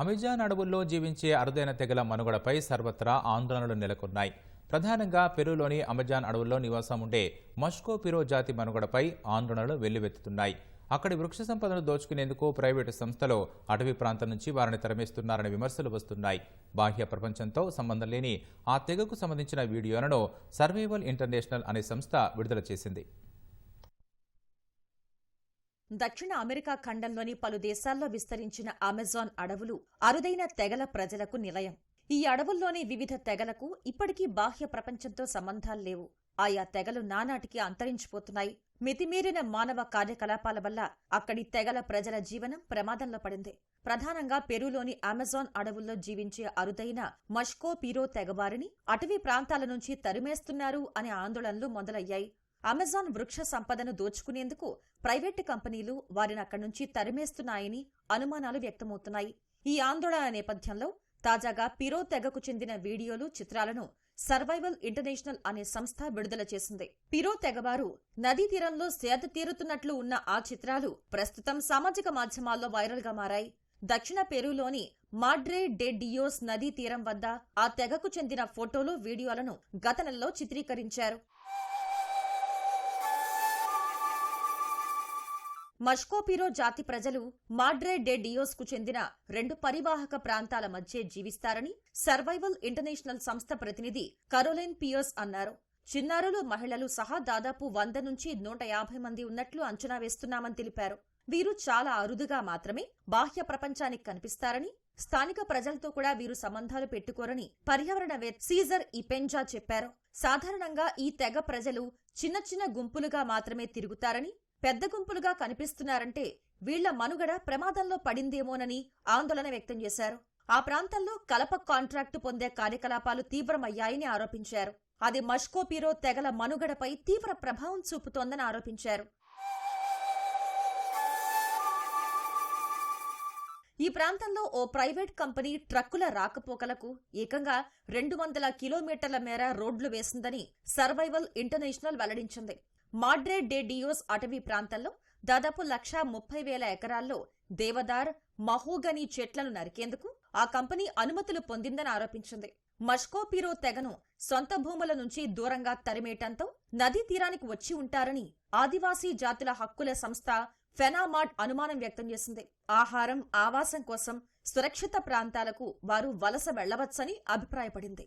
Amazon అడవుల్లో జీవించే అరుదైన తెగల మనుగడపై సర్వత్రా ఆందోళనలు నెలకొన్నాయి. ప్రధానంగా పెరూలోని అమెజాన్ అడవుల్లో నివాసం ఉండే మష్కో పిరో జాతి మనుగడపై ఆందోళనలు వెల్లువెత్తుతున్నాయి. అక్కడి వృక్ష సంపదను దోచుకునేందుకు ప్రైవేటు సంస్థలు అటవీ ప్రాంతం నుంచి వారిని తరమేస్తున్నారని విమర్శలు వస్తున్నాయి. బాహ్య ప్రపంచంతో సంబంధం లేని ఆ తెగకు సంబంధించిన వీడియోలను సర్వైవల్ ఇంటర్నేషనల్ అనే సంస్థ విడుదల చేసింది. దక్షిణ అమెరికా ఖండంలోని పలు దేశాల్లో విస్తరించిన అమెజాన్ అడవులు అరుదైన తెగల ప్రజలకు నిలయం. ఈ అడవుల్లోని వివిధ తెగలకు ఇప్పటికీ బాహ్య ప్రపంచంతో సంబంధాలు లేవు. ఆయా తెగలు నానాటికి అంతరించిపోతున్నాయి. మితిమీరిన మానవ కార్యకలాపాల వల్ల అక్కడి తెగల ప్రజల జీవనం ప్రమాదంలో పడింది. ప్రధానంగా పెరూలోని అమెజాన్ అడవుల్లో జీవించే అరుదైన మష్కో పీరో తెగవారిని అటవీ ప్రాంతాల నుంచి తరిమేస్తున్నారు అనే ఆందోళనలు మొదలయ్యాయి. అమెజాన్ వృక్ష సంపదను దోచుకునేందుకు ప్రైవేటు కంపెనీలు వారిని అక్కడి నుంచి తరిమేస్తున్నాయని అనుమానాలు వ్యక్తమవుతున్నాయి. ఈ ఆందోళన నేపథ్యంలో తాజాగా పిరో తెగకు చెందిన వీడియోలు చిత్రాలను సర్వైవల్ ఇంటర్నేషనల్ అనే సంస్థ విడుదల చేసింది. పిరో తెగవారు నదీ తీరంలో సేద తీరుతున్నట్లు ఉన్న ఆ చిత్రాలు ప్రస్తుతం సామాజిక మాధ్యమాల్లో వైరల్గా మారాయి. దక్షిణ పెరూలోని మాడ్రే డే డియోస్ నదీ తీరం వద్ద ఆ తెగకు చెందిన ఫోటోలు వీడియోలను గత నెలలో చిత్రీకరించారు. మష్కోపిరో జాతి ప్రజలు మాడ్రే డే డియోస్కు చెందిన రెండు పరివాహక ప్రాంతాల మధ్య జీవిస్తారని సర్వైవల్ ఇంటర్నేషనల్ సంస్థ ప్రతినిధి కరోలిన్ పియోస్ అన్నారు. చిన్నారులు మహిళలు సహా దాదాపు వంద నుంచి నూట యాభై మంది ఉన్నట్లు అంచనా వేస్తున్నామని తెలిపారు. వీరు చాలా అరుదుగా మాత్రమే బాహ్య ప్రపంచానికి కనిపిస్తారని స్థానిక ప్రజలతో కూడా వీరు సంబంధాలు పెట్టుకోరని పర్యావరణవేత్త సీజర్ ఇపెంజా చెప్పారు. సాధారణంగా ఈ తెగ ప్రజలు చిన్న చిన్న గుంపులుగా మాత్రమే తిరుగుతారని పెద్ద గుంపులుగా కనిపిస్తున్నారంటే వీళ్ళ మనుగడ ప్రమాదంలో పడిందేమోనని ఆందోళన వ్యక్తం చేశారు. ఆ ప్రాంతంలో కలప కాంట్రాక్టు పొందే కార్యకలాపాలు తీవ్రమయ్యాయని ఆరోపించారు. అది మష్కోపీరో తెగల మనుగడపై తీవ్ర ప్రభావం చూపుతోందని ఆరోపించారు. ఈ ప్రాంతంలో ఓ ప్రైవేట్ కంపెనీ ట్రక్కుల రాకపోకలకు ఏకంగా రెండు వందల కిలోమీటర్ల మేర రోడ్లు వేసిందని సర్వైవల్ ఇంటర్నేషనల్ వెల్లడించింది. మాడ్రే డే డియోస్ అటవీ ప్రాంతంలో దాదాపు లక్షా ముప్పై వేల ఎకరాల్లో దేవదార్ మహోగని చెట్లను నరికేందుకు ఆ కంపెనీ అనుమతులు పొందిందని ఆరోపించింది. మష్కోపిరో తెగను సొంత భూముల నుంచి దూరంగా తరిమేయటంతో నదీ తీరానికి వచ్చి ఉంటారని ఆదివాసీ జాతుల హక్కుల సంస్థ ఫెనామాడ్ అనుమానం వ్యక్తం చేసింది. ఆహారం ఆవాసం కోసం సురక్షిత ప్రాంతాలకు వారు వలస వెళ్ళవచ్చని అభిప్రాయపడింది.